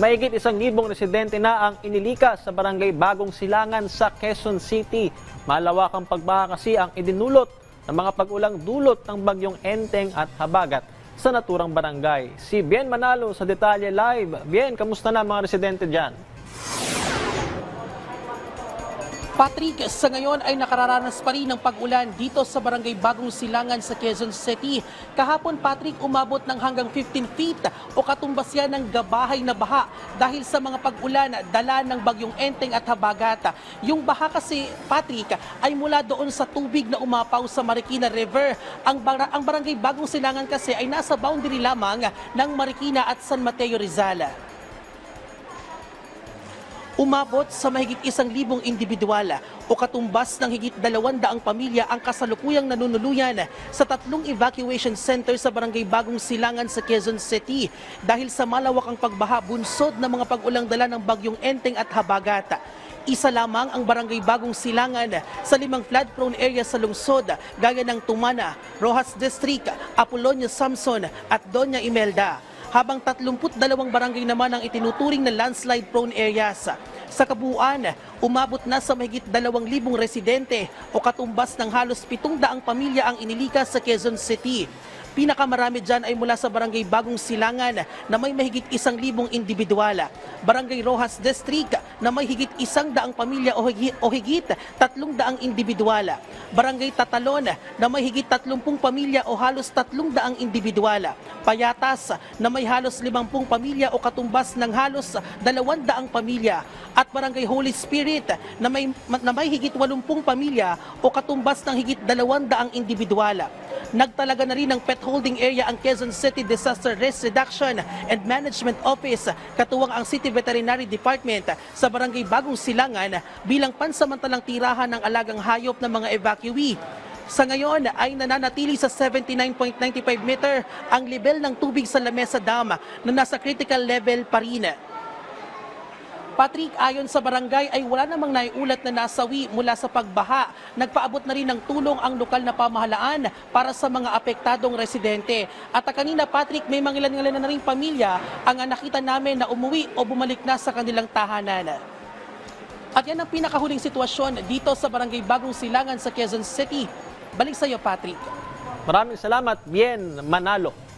Maigit isang libong residente na ang inilikas sa barangay Bagong Silangan sa Quezon City. Malawakang pagbaha kasi ang idinulot ng mga pag-ulang dulot ng bagyong Enteng at Habagat sa naturang barangay. Si Bien Manalo sa Detalye Live. Bien, kamusta na mga residente dyan? Patrick, sa ngayon ay nakararanas pa rin ng pag-ulan dito sa barangay Bagong Silangan sa Quezon City. Kahapon, Patrick, umabot ng hanggang 15 feet o katumbas yan ng gabahay na baha dahil sa mga pag-ulan dala ng bagyong Enteng at Habagat. Yung baha kasi, Patrick, ay mula doon sa tubig na umapaw sa Marikina River. Ang, bar- ang barangay Bagong Silangan kasi ay nasa boundary lamang ng Marikina at San Mateo Rizal. Umabot sa mahigit isang libong individual o katumbas ng higit dalawang daang pamilya ang kasalukuyang nanunuluyan sa tatlong evacuation center sa barangay Bagong Silangan sa Quezon City dahil sa malawakang pagbaha bunsod ng mga pag-ulang dala ng bagyong Enteng at Habagat. Isa lamang ang barangay Bagong Silangan sa limang flood-prone area sa lungsod gaya ng Tumana, Rojas District, Apolonio Samson at Doña Imelda habang 32 barangay naman ang itinuturing na landslide-prone areas. Sa kabuuan, umabot na sa mahigit 2,000 residente o katumbas ng halos 700 pamilya ang inilikas sa Quezon City. Pinakamarami dyan ay mula sa barangay Bagong Silangan na may mahigit isang libong individual. Barangay Rojas District na may higit isang daang pamilya o higit, tatlong daang individual. Barangay Tatalon na may higit tatlumpung pamilya o halos tatlong daang individual. Payatas na may halos limampung pamilya o katumbas ng halos dalawan daang pamilya. At Barangay Holy Spirit na may, na may higit walumpung pamilya o katumbas ng higit dalawan daang individual. Nagtalaga na rin ng pet holding area ang Quezon City Disaster Risk Reduction and Management Office katuwang ang City Veterinary Department sa Barangay Bagong Silangan bilang pansamantalang tirahan ng alagang hayop ng mga evacuee. Sa ngayon ay nananatili sa 79.95 meter ang level ng tubig sa Lamesa Dam na nasa critical level pa rin. Patrick, ayon sa barangay ay wala namang naiulat na nasawi mula sa pagbaha. Nagpaabot na rin ng tulong ang lokal na pamahalaan para sa mga apektadong residente. At kanina Patrick, may mga ilan na rin pamilya ang nakita namin na umuwi o bumalik na sa kanilang tahanan. At yan ang pinakahuling sitwasyon dito sa barangay Bagong Silangan sa Quezon City. Balik sa iyo, Patrick. Maraming salamat, Bien Manalo.